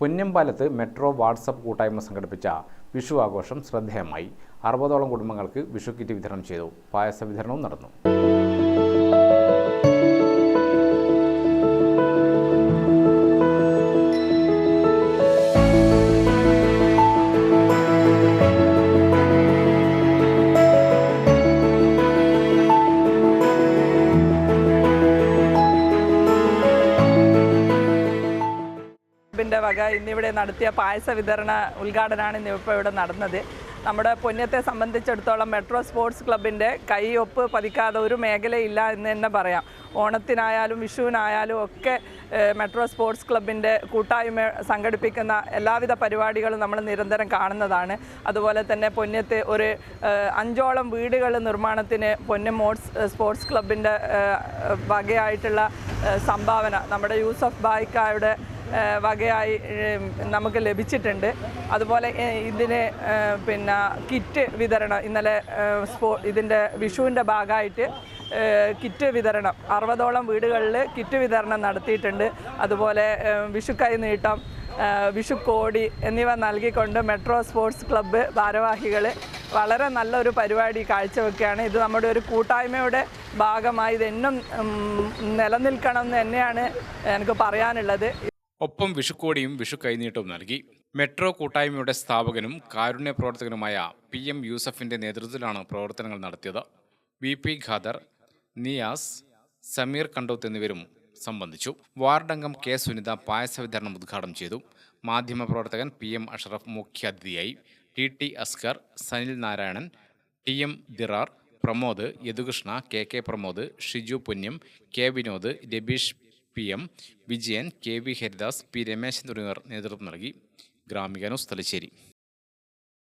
പുന്നമ്പാലത്ത് metro WhatsApp കൂട്ടായ്മ സംഘടിപ്പിച്ച വിഷു ആഘോഷം ശ്രദ്ധേയമായി. അറുപതോളം കുടുംബങ്ങൾക്ക് വിഷു കിറ്റ് വിതരണം ചെയ്തു. പായസ വിതരണവും നടന്നു. ക്ലബിന്റെ വക ഇന്നിവിടെ നടത്തിയ പായസ വിതരണ ഉദ്ഘാടനമാണ് ഇന്നിപ്പോൾ ഇവിടെ നടന്നത്. നമ്മുടെ പൊന്നത്തെ സംബന്ധിച്ചിടത്തോളം മെട്രോ സ്പോർട്സ് ക്ലബിന്റെ കൈയൊപ്പ് പതിക്കാതെ ഒരു മേഖലയില്ല എന്ന് തന്നെ പറയാം. ഓണത്തിനായാലും വിഷുവിനായാലും ഒക്കെ മെട്രോ സ്പോർട്സ് ക്ലബിന്റെ കൂട്ടായ്മ സംഘടിപ്പിക്കുന്ന എല്ലാവിധ പരിപാടികളും നമ്മൾ നിരന്തരം കാണുന്നതാണ്. അതുപോലെ തന്നെ പൊന്നത്ത് ഒരു അഞ്ചോളം വീടുകൾ നിർമ്മാണത്തിന് പൊന്നം മോഡ്സ് സ്പോർട്സ് ക്ലബിന്റെ വകയായിട്ടുള്ള സംഭാവന. നമ്മുടെ യൂസഫ് ബായിക്കായുടെ വകയായി നമുക്ക് ലഭിച്ചിട്ടുണ്ട്. അതുപോലെ ഇതിന് പിന്നെ കിറ്റ് വിതരണം. ഇന്നലെ സ്പോ ഇതിന്റെ വിഷുവിന്റെ ഭാഗമായിട്ട് കിറ്റ് വിതരണം. അറുപതോളം വീടുകളിൽ കിറ്റ് വിതരണം നടത്തിയിട്ടുണ്ട്. അതുപോലെ വിഷുക്കൈ നീട്ടം വിഷുക്കോടി എന്നിവ നൽകിക്കൊണ്ട് മെട്രോ സ്പോർട്സ് ക്ലബ്ബ് ഭാരവാഹികൾ വളരെ നല്ലൊരു പരിപാടി കാഴ്ചവെക്കുകയാണ്. ഇത് നമ്മുടെ ഒരു കൂട്ടായ്മയുടെ ഭാഗമായി ഇതെന്നും നിലനിൽക്കണം എന്ന് തന്നെയാണ് എനിക്ക് പറയാനുള്ളത്. ഒപ്പം വിഷുക്കോടിയും വിഷു കൈനീട്ടവും നൽകി. മെട്രോ കൂട്ടായ്മയുടെ സ്ഥാപകനും കാരുണ്യ പ്രവർത്തകനുമായ പി എം യൂസഫിന്റെ നേതൃത്വത്തിലാണ് പ്രവർത്തനങ്ങൾ നടത്തിയത്. വി പി ഖാദർ നിയാസ് സമീർ കണ്ടോത്ത് എന്നിവരും സംബന്ധിച്ചു. വാർഡംഗം കെ സുനിത പായസ വിതരണം ഉദ്ഘാടനം ചെയ്തു. മാധ്യമപ്രവർത്തകൻ പി എം അഷറഫ് മുഖ്യാതിഥിയായി. T T Askar Sanil Narayanan T M Dirar Pramod Yadukrishna K K Pramod Shiju Punyam K Vinod Rabeesh P M Vijayan K V Haridas P Rameshan തുടങ്ങിയവർ നേതൃത്വം നൽകി. ഗ്രാമിക തലശ്ശേരി.